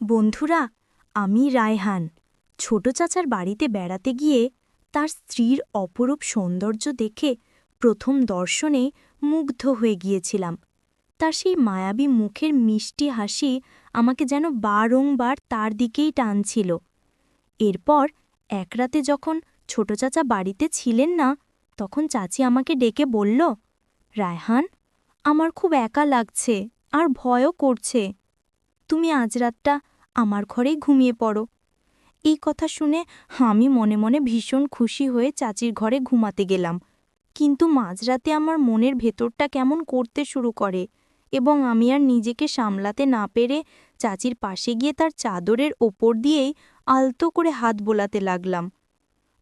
বন্ধুরা, আমি রায়হান। ছোট চাচার বাড়িতে বেড়াতে গিয়ে তার স্ত্রীর অপরূপ সৌন্দর্য দেখে প্রথম দর্শনে মুগ্ধ হয়ে গিয়েছিলাম। তার সেই মায়াবী মুখের মিষ্টি হাসি আমাকে যেন বারংবার তার দিকেই টানছিল। এরপর এক রাতে যখন ছোট চাচা বাড়িতে ছিলেন না, তখন চাচি আমাকে ডেকে বলল, রায়হান, আমার খুব একা লাগছে, আর ভয়ও করছে। তুমি আজ রাতটা আমার ঘরেই ঘুমিয়ে পড়ো। এই কথা শুনে আমি মনে মনে ভীষণ খুশি হয়ে চাচির ঘরে ঘুমাতে গেলাম। কিন্তু মাঝরাতে আমার মনের ভেতরটা কেমন করতে শুরু করে এবং আমি আর নিজেকে সামলাতে না পেরে চাচির পাশে গিয়ে তার চাদরের ওপর দিয়েই আলতো করে হাত বোলাতে লাগলাম।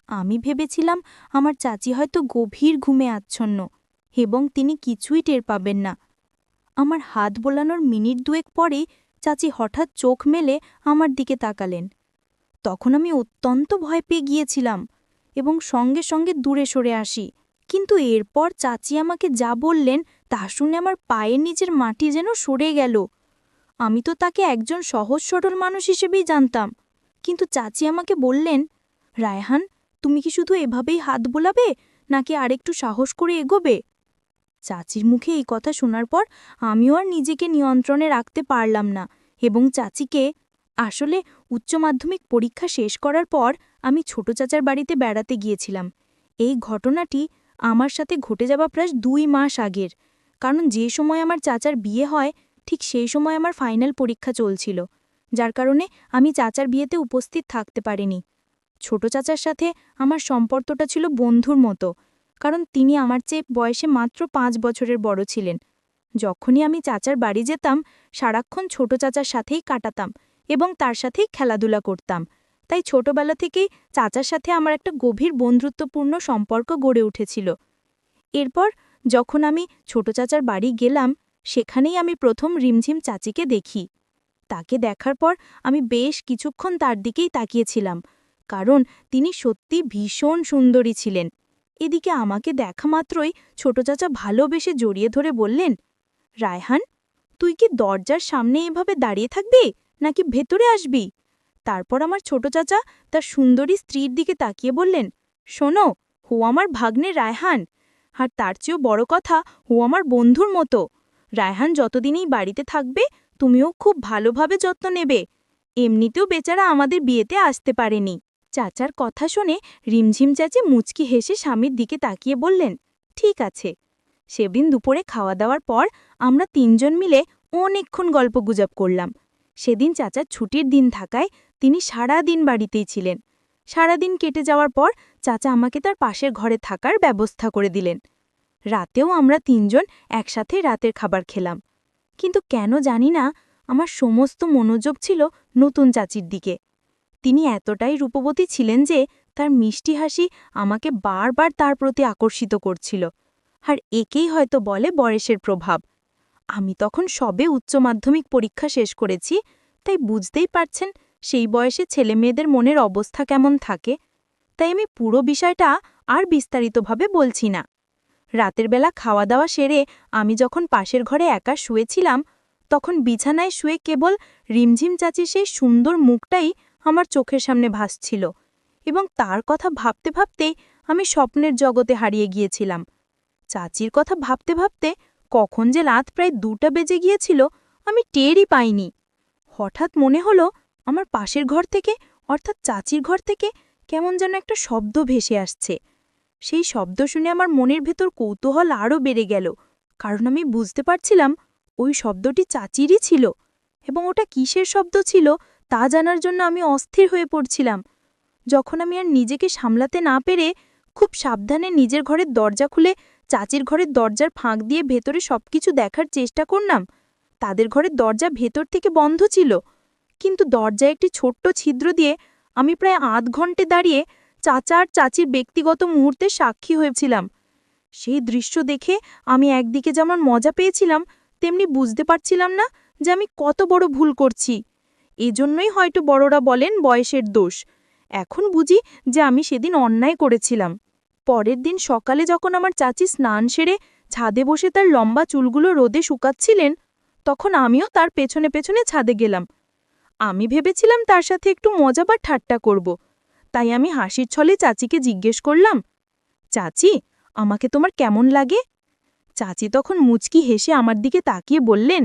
আমি ভেবেছিলাম আমার চাচি হয়তো গভীর ঘুমে আচ্ছন্ন এবং তিনি কিছুই টের পাবেন না। আমার হাত বোলানোর মিনিট দুয়েক পরেই চাচি হঠাৎ চোখ মেলে আমার দিকে তাকালেন। তখন আমি অত্যন্ত ভয় পেয়ে গিয়েছিলাম এবং সঙ্গে সঙ্গে দূরে সরে আসি। কিন্তু এরপর চাচি আমাকে যা বললেন তা শুনে আমার পায়ের নিচের মাটি যেন সরে গেল। আমি তো তাকে একজন সহজ সরল মানুষ হিসেবেই জানতাম। কিন্তু চাচি আমাকে বললেন, রায়হান, তুমি কি শুধু এভাবেই হাত বোলাবে নাকি আরেকটু সাহস করে এগোবে? চাচির মুখে এই কথা শোনার পর আমিও আর নিজেকে নিয়ন্ত্রণে রাখতে পারলাম না এবং চাচিকে আসলে উচ্চ মাধ্যমিক পরীক্ষা শেষ করার পর আমি ছোট চাচার বাড়িতে বেড়াতে গিয়েছিলাম। এই ঘটনাটি আমার সাথে ঘটে যাওয়া প্রায় দুই মাস আগের। কারণ যে সময় আমার চাচার বিয়ে হয়, ঠিক সেই সময় আমার ফাইনাল পরীক্ষা চলছিল, যার কারণে আমি চাচার বিয়েতে উপস্থিত থাকতে পারিনি। ছোট চাচার সাথে আমার সম্পর্কটা ছিল বন্ধুর মতো কারণ তিনি আমার চেয়ে বয়সে মাত্র পাঁচ বছরের বড় ছিলেন। যখনই আমি চাচার বাড়ি যেতাম, সারাক্ষণ ছোট চাচার সাথেই কাটাতাম এবং তার সাথেই খেলাধুলা করতাম। তাই ছোটবেলা থেকেই চাচার সাথে আমার একটা গভীর বন্ধুত্বপূর্ণ সম্পর্ক গড়ে উঠেছিল। এরপর যখন আমি ছোট চাচার বাড়ি গেলাম, সেখানেই আমি প্রথম রিমঝিম চাচিকে দেখি। তাকে দেখার পর আমি বেশ কিছুক্ষণ তার দিকেই তাকিয়েছিলাম, কারণ তিনি সত্যি ভীষণ সুন্দরী ছিলেন। এদিকে আমাকে দেখা মাত্রই ছোট চাচা ভালোবেসে জড়িয়ে ধরে বললেন, রায়হান, তুই কি দরজার সামনে এভাবে দাঁড়িয়ে থাকবি নাকি ভেতরে আসবি? তারপর আমার ছোট চাচা তার সুন্দরী স্ত্রীর দিকে তাকিয়ে বললেন, শোনো, হো আমার ভাগ্নে রায়হান। আর তার চেয়েও বড় কথা, হো আমার বন্ধুর মতো। রায়হান যতদিনই বাড়িতে থাকবে, তুমিও খুব ভালোভাবে যত্ন নেবে। এমনিতেও বেচারা আমাদের বিয়েতে আসতে পারেনি। চাচার কথা শুনে রিমঝিম চাচি মুচকি হেসে স্বামীর দিকে তাকিয়ে বললেন, ঠিক আছে। সেদিন দুপুরে খাওয়া দাওয়ার পর আমরা তিনজন মিলে অনেকক্ষণ গল্প গুজব করলাম। সেদিন চাচার ছুটির দিন থাকায় তিনি সারা দিন বাড়িতেই ছিলেন। সারাদিন কেটে যাওয়ার পর চাচা আমাকে তার পাশের ঘরে থাকার ব্যবস্থা করে দিলেন। রাতেও আমরা তিনজন একসাথে রাতের খাবার খেলাম। কিন্তু কেন জানি না, আমার সমস্ত মনোযোগ ছিল নতুন চাচির দিকে। তিনি এতটাই রূপবতী ছিলেন যে তার মিষ্টি হাসি আমাকে বারবার তার প্রতি আকর্ষিত করছিল। আর একেই হয়তো বলে বয়সের প্রভাব। আমি তখন সবে উচ্চ মাধ্যমিক পরীক্ষা শেষ করেছি, তাই বুঝতেই পারছেন সেই বয়সে ছেলেমেয়েদের মনের অবস্থা কেমন থাকে। তাই আমি পুরো বিষয়টা আর বিস্তারিতভাবে বলছি না। রাতের বেলা খাওয়া দাওয়া সেরে আমি যখন পাশের ঘরে একা শুয়েছিলাম, তখন বিছানায় শুয়ে কেবল রিমঝিম চাচি সেই সুন্দর মুখটাই আমার চোখের সামনে ভাসছিল এবং তার কথা ভাবতে ভাবতেই আমি স্বপ্নের জগতে হারিয়ে গিয়েছিলাম। চাচির কথা ভাবতে ভাবতে কখন যে রাত প্রায় দুটা বেজে গিয়েছিল আমি টেরই পাইনি। হঠাৎ মনে হলো আমার পাশের ঘর থেকে, অর্থাৎ চাচির ঘর থেকে, কেমন যেন একটা শব্দ ভেসে আসছে। সেই শব্দ শুনে আমার মনের ভেতর কৌতূহল আরও বেড়ে গেল, কারণ আমি বুঝতে পারছিলাম ওই শব্দটি চাচিরই ছিল এবং ওটা কিসের শব্দ ছিল তা জানার জন্য আমি অস্থির হয়ে পড়ছিলাম। যখন আমি আর নিজেকে সামলাতে না পেরে খুব সাবধানে নিজের ঘরের দরজা খুলে চাচির ঘরের দরজার ফাঁক দিয়ে ভেতরে সবকিছু দেখার চেষ্টা করলাম। তাদের ঘরের দরজা ভেতর থেকে বন্ধ ছিল। কিন্তু দরজায় একটি ছোট্ট ছিদ্র দিয়ে আমি প্রায় আধ ঘন্টে দাঁড়িয়ে চাচা আর চাচির ব্যক্তিগত মুহূর্তে সাক্ষী হয়েছিলাম। সেই দৃশ্য দেখে আমি একদিকে যেমন মজা পেয়েছিলাম, তেমনি বুঝতে পারছিলাম না যে আমি কত বড় ভুল করছি। এজন্যই হয়তো বড়রা বলেন বয়সের দোষ। এখন বুঝি যে আমি সেদিন অন্যায় করেছিলাম। পরের দিন সকালে যখন আমার চাচি স্নান সেরে ছাদে বসে তার লম্বা চুলগুলো রোদে শুকাচ্ছিলেন, তখন আমিও তার পেছনে পেছনে ছাদে গেলাম। আমি ভেবেছিলাম তার সাথে একটু মজা বা ঠাট্টা করব। তাই আমি হাসির ছলে চাচিকে জিজ্ঞেস করলাম, চাচি, আমাকে তোমার কেমন লাগে? চাচি তখন মুচকি হেসে আমার দিকে তাকিয়ে বললেন,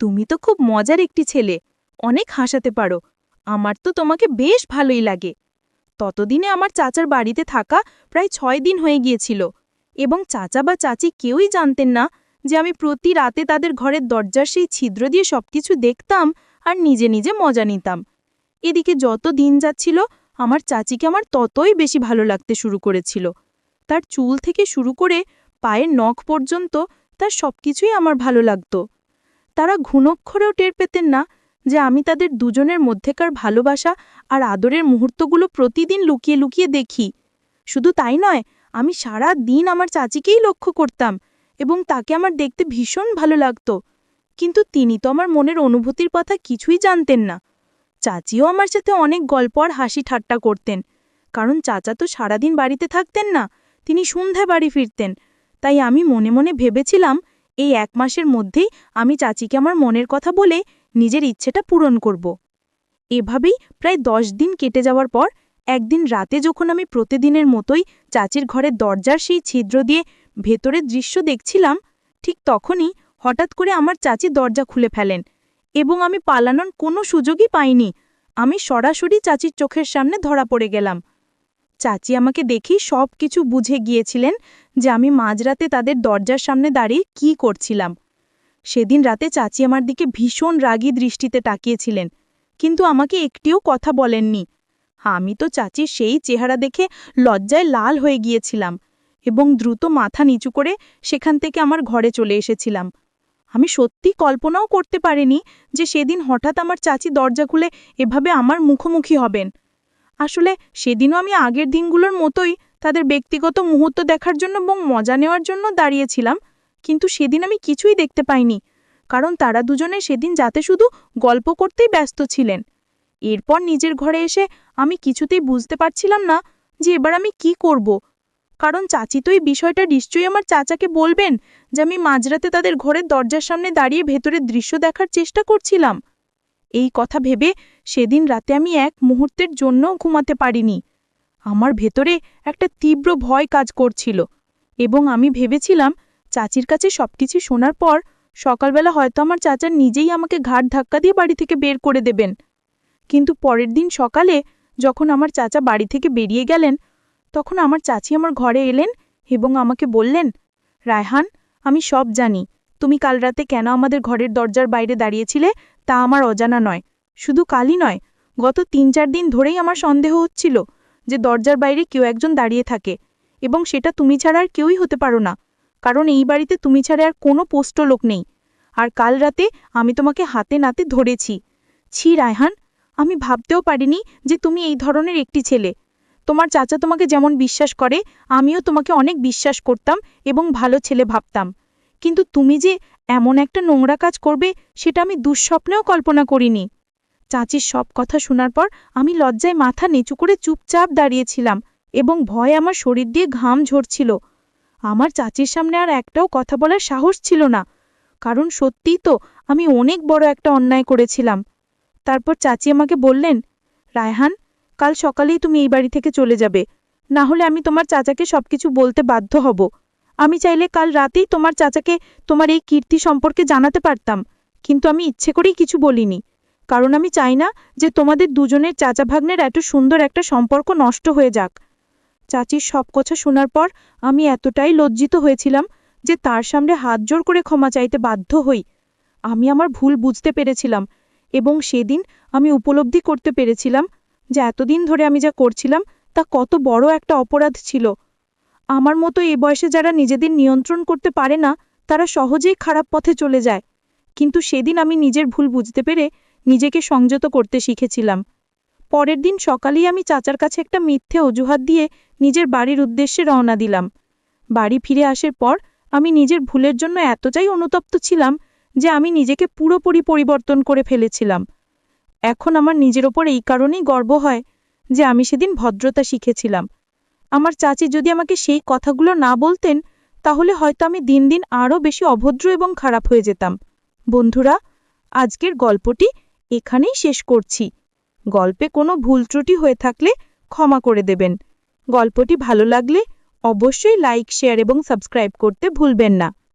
তুমি তো খুব মজার একটি ছেলে। অনেক হাসাতে পারো। আমার তো তোমাকে বেশ ভালোই লাগে। ততদিনে আমার চাচার বাড়িতে থাকা প্রায় ছয় দিন হয়ে গিয়েছিল এবং চাচা বা চাচি কেউই জানতেন না যে আমি প্রতি রাতে তাদের ঘরের দরজার সেই ছিদ্র দিয়ে সবকিছু দেখতাম আর নিজে নিজে মজা নিতাম। এদিকে যত দিন যাচ্ছিল, আমার চাচিকে আমার ততই বেশি ভালো লাগতে শুরু করেছিল। তার চুল থেকে শুরু করে পায়ের নখ পর্যন্ত তার সবকিছুই আমার ভালো লাগত। তারা ঘুণক্ষরেও টের পেতেন না যে আমি তাদের দুজনের মধ্যেকার ভালোবাসা আর আদরের মুহূর্তগুলো প্রতিদিন লুকিয়ে লুকিয়ে দেখি। শুধু তাই নয়, আমি সারা দিন আমার চাচিকেই লক্ষ্য করতাম এবং তাকে আমার দেখতে ভীষণ ভালো লাগত। কিন্তু তিনি তো আমার মনের অনুভূতির কথা কিছুই জানতেন না। চাচিও আমার সাথে অনেক গল্প আর হাসি ঠাট্টা করতেন। কারণ চাচা তো সারাদিন বাড়িতে থাকতেন না, তিনি সন্ধ্যায় বাড়ি ফিরতেন। তাই আমি মনে মনে ভেবেছিলাম, এই এক মাসের মধ্যেই আমি চাচিকে আমার মনের কথা বলে নিজের ইচ্ছেটা পূরণ করব। এভাবেই প্রায় দশ দিন কেটে যাওয়ার পর একদিন রাতে যখন আমি প্রতিদিনের মতোই চাচির ঘরের দরজার সেই ছিদ্র দিয়ে ভেতরের দৃশ্য দেখছিলাম, ঠিক তখনই হঠাৎ করে আমার চাচি দরজা খুলে ফেলেন এবং আমি পালানোর কোনো সুযোগই পাইনি। আমি সরাসরি চাচির চোখের সামনে ধরা পড়ে গেলাম। চাচি আমাকে দেখি সব কিছু বুঝে গিয়েছিলেন যে আমি মাঝরাতে তাদের দরজার সামনে দাঁড়িয়ে কি করছিলাম। সেদিন রাতে চাচি আমার দিকে ভীষণ রাগী দৃষ্টিতে তাকিয়েছিলেন, কিন্তু আমাকে একটিও কথা বলেননি। আমি তো চাচির সেই চেহারা দেখে লজ্জায় লাল হয়ে গিয়েছিলাম এবং দ্রুত মাথা নিচু করে সেখান থেকে আমার ঘরে চলে এসেছিলাম। আমি সত্যি কল্পনাও করতে পারিনি যে সেদিন হঠাৎ আমার চাচি দরজা খুলে এভাবে আমার মুখোমুখি হবেন। আসলে সেদিনও আমি আগের দিনগুলোর মতোই তাদের ব্যক্তিগত মুহূর্ত দেখার জন্য এবং মজা নেওয়ার জন্য দাঁড়িয়েছিলাম কিন্তু সেদিন আমি কিছুই দেখতে পাইনি, কারণ তারা দুজনে সেদিন যাতে শুধু গল্প করতেই ব্যস্ত ছিলেন। এরপর নিজের ঘরে এসে আমি কিছুতেই বুঝতে পারছিলাম না যে এবার আমি কি করব, কারণ চাচি তো এই বিষয়টা নিশ্চয়ই আমার চাচাকে বলবেন যে আমি মাঝরাতে তাদের ঘরের দরজার সামনে দাঁড়িয়ে ভেতরের দৃশ্য দেখার চেষ্টা করছিলাম। এই কথা ভেবে সেদিন রাতে আমি এক মুহূর্তের জন্যও ঘুমাতে পারিনি। আমার ভেতরে একটা তীব্র ভয় কাজ করছিল এবং আমি ভেবেছিলাম চাচির কাছে সবকিছু শোনার পর সকালবেলা হয়তো আমার চাচা নিজেই আমাকে ঘাট ধাক্কা দিয়ে বাড়ি থেকে বের করে দেবেন। কিন্তু পরের দিন সকালে যখন আমার চাচা বাড়ি থেকে বেরিয়ে গেলেন, তখন আমার চাচি আমার ঘরে এলেন এবং আমাকে বললেন, রায়হান, আমি সব জানি। তুমি কাল রাতে কেন আমাদের ঘরের দরজার বাইরে দাঁড়িয়েছিলে তা আমার অজানা নয়। শুধু কালই নয়, গত তিন চার দিন ধরেই আমার সন্দেহ হচ্ছিল যে দরজার বাইরে কেউ একজন দাঁড়িয়ে থাকে এবং সেটা তুমি ছাড়া আর কেউই হতে পারো না। কারণ এই বাড়িতে তুমি ছাড়া আর কোনো পোস্ট লোক নেই। আর কাল রাতে আমি তোমাকে হাতে নাতে ধরেছি। ছি, রায়হান, আমি ভাবতেও পারিনি যে তুমি এই ধরনের একটি ছেলে। তোমার চাচা তোমাকে যেমন বিশ্বাস করে, আমিও তোমাকে অনেক বিশ্বাস করতাম এবং ভালো ছেলে ভাবতাম। কিন্তু তুমি যে এমন একটা নোংরা কাজ করবে, সেটা আমি দুঃস্বপ্নেও কল্পনা করিনি। চাচির সব কথা শোনার পর আমি লজ্জায় মাথা নিচু করে চুপচাপ দাঁড়িয়েছিলাম এবং ভয় আমার শরীর দিয়ে ঘাম ঝরছিল। আমার চাচির সামনে আর একটাও কথা বলার সাহস ছিল না। কারণ সত্যিই তো আমি অনেক বড় একটা অন্যায় করেছিলাম। তারপর চাচি আমাকে বললেন, রায়হান, কাল সকালেই তুমি এই বাড়ি থেকে চলে যাবে। না হলে আমি তোমার চাচাকে সবকিছু বলতে বাধ্য হব। আমি চাইলে কাল রাতেই তোমার চাচাকে তোমার এই কীর্তি সম্পর্কে জানাতে পারতাম। কিন্তু আমি ইচ্ছে করেই কিছু বলিনি। কারণ আমি চাই না যে তোমাদের দুজনের চাচা ভাগ্নের এত সুন্দর একটা সম্পর্ক নষ্ট হয়ে যাক। চাচির সব কথা শোনার পর আমি এতটাই লজ্জিত হয়েছিলাম যে তার সামনে হাত জোর করে ক্ষমা চাইতে বাধ্য হই। আমি আমার ভুল বুঝতে পেরেছিলাম এবং সেদিন আমি উপলব্ধি করতে পেরেছিলাম যে এতদিন ধরে আমি যা করছিলাম তা কত বড় একটা অপরাধ ছিল। আমার মতো এ বয়সে যারা নিজেদের নিয়ন্ত্রণ করতে পারে না, তারা সহজেই খারাপ পথে চলে যায়। কিন্তু সেদিন আমি নিজের ভুল বুঝতে পেরে নিজেকে সংযত করতে শিখেছিলাম। পরের দিন সকালেই আমি চাচার কাছে একটা মিথ্যে অজুহাত দিয়ে নিজের বাড়ির উদ্দেশ্যে রওনা দিলাম। বাড়ি ফিরে আসার পর আমি নিজের ভুলের জন্য এতটাই অনুতপ্ত ছিলাম যে আমি নিজেকে পুরোপুরি পরিবর্তন করে ফেলেছিলাম। এখন আমার নিজের ওপর এই কারণেই গর্ব হয় যে আমি সেদিন ভদ্রতা শিখেছিলাম। আমার চাচি যদি আমাকে সেই কথাগুলো না বলতেন, তাহলে হয়তো আমি দিন দিন আরও বেশি অভদ্র এবং খারাপ হয়ে যেতাম। বন্ধুরা, আজকের গল্পটি এখানেই শেষ করছি। গল্পে কোনো ভুল ত্রুটি হয়ে থাকলে ক্ষমা করে দেবেন। গল্পটি ভালো লাগলে অবশ্যই লাইক, শেয়ার এবং সাবস্ক্রাইব করতে ভুলবেন না।